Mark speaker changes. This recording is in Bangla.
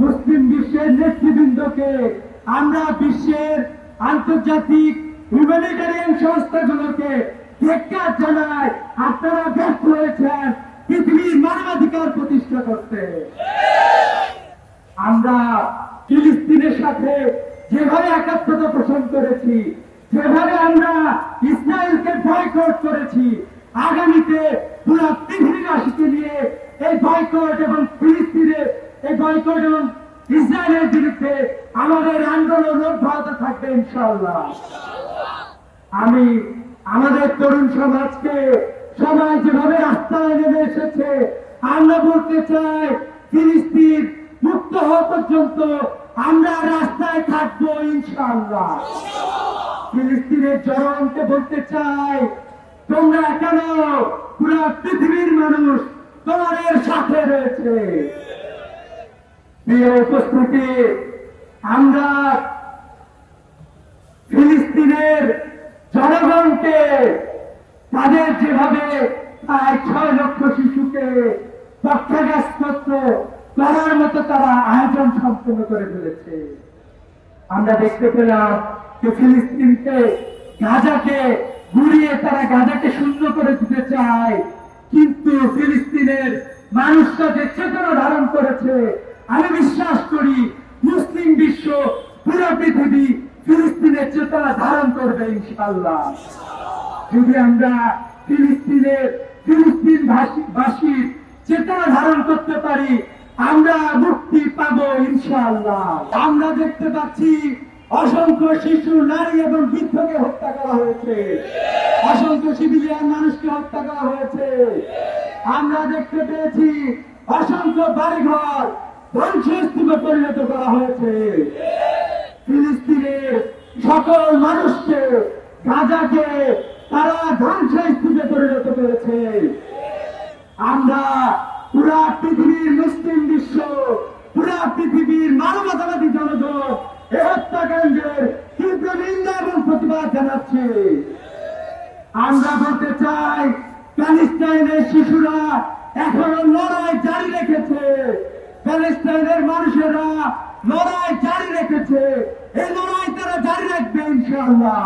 Speaker 1: মুসলিম বিশ্বের নেতৃবৃন্দকে আমরা বিশ্বের আন্তর্জাতিক হিউম্যানিটারিয়ান সংস্থাগুলোকে ধিক্কার জানাই। আপনারা ব্যর্থ হয়েছেন। পৃথিবীর মানবাধিকার প্রতিষ্ঠা করতে। আমরা ফিলিস্তিনের সাথে যেভাবে একাত্মতা পোষণ করেছি, যেভাবে আমরা ইসরায়েলকে বয়কট করেছি, আগামীতে পুরো পৃথিবীবাসীকে নিয়ে এই বয়কট এবং ফিলিস্তিনের এই ইসরায়েলের বিরুদ্ধে আমাদের আন্দোলন অব্যাহত থাকবে, ইনশাআল্লাহ। আমি আমাদের তরুণ সমাজকে সবাই যেভাবে রাস্তায় নেমে এসেছে, আমরা বলতে চাই ফিলিস্তিন মুক্ত হওয়া পর্যন্ত আমরা রাস্তায় থাকব, ইনশাআল্লাহ। ফিলিস্তিনের জনগণকে বলতে চাই, তোমরা কেন পুরো পৃথিবীর মানুষ তোমাদের সাথে রয়েছে? প্রিয় উপস্থিতি। আমরা ফিলিস্তিনের জনগণকে তাদের যেভাবে প্রায় ছয় লক্ষ শিশুকে করার মতো তারা আয়োজন সম্পন্ন করে ফেলেছে। আমরা দেখতে পেলাম যে ফিলিস্তিনকে গাজাকে ঘুরিয়ে তারা গাজাকে শূন্য করে দিতে চায়, কিন্তু ফিলিস্তিনের মানুষরা যে চেতনা ধারণ করেছে আমি বিশ্বাস করি মুসলিম বিশ্ব পুরো পৃথিবী ফিলিস্তিনের চেতনা ধারণ করবে ইনশাল্লাহ যদি আমরা ফিলিস্তিনের ফিলিস্তিন ভাষীর চেতনা ধারণ করতে পারি, আমরা মুক্তি পাবো, ইনশাআল্লাহ। আমরা দেখতে পাচ্ছি অসংখ্য শিশু, নারী এবং বৃদ্ধকে হত্যা করা হয়েছে। অসংখ্য সিভিলিয়ান মানুষকে হত্যা করা হয়েছে। আমরা দেখতে পেয়েছি অসংখ্য বাড়িঘর ধ্বংসস্তূপে পরিণত করা হয়েছে। ফিলিস্তিনের সকল মানুষকে গাজাকে তারা ধ্বংসস্তূপে পরিণত করেছে। আমরা পুরা পৃথিবীর মুসলিম বিশ্ব, পুরা পৃথিবীর মানবতাবাদী জনগণ এ হত্যাকাণ্ডের তীব্র নিন্দা এবং প্রতিবাদ জানাচ্ছে। আমরা বলতে চাই, প্যালেস্টাইনের শিশুরা এখনও লড়াই জারি রেখেছে। প্যালেস্টাইনের মানুষেরা লড়াই জারি রেখেছে। এই লড়াই তারা জারি রাখবে ইনশাআল্লাহ।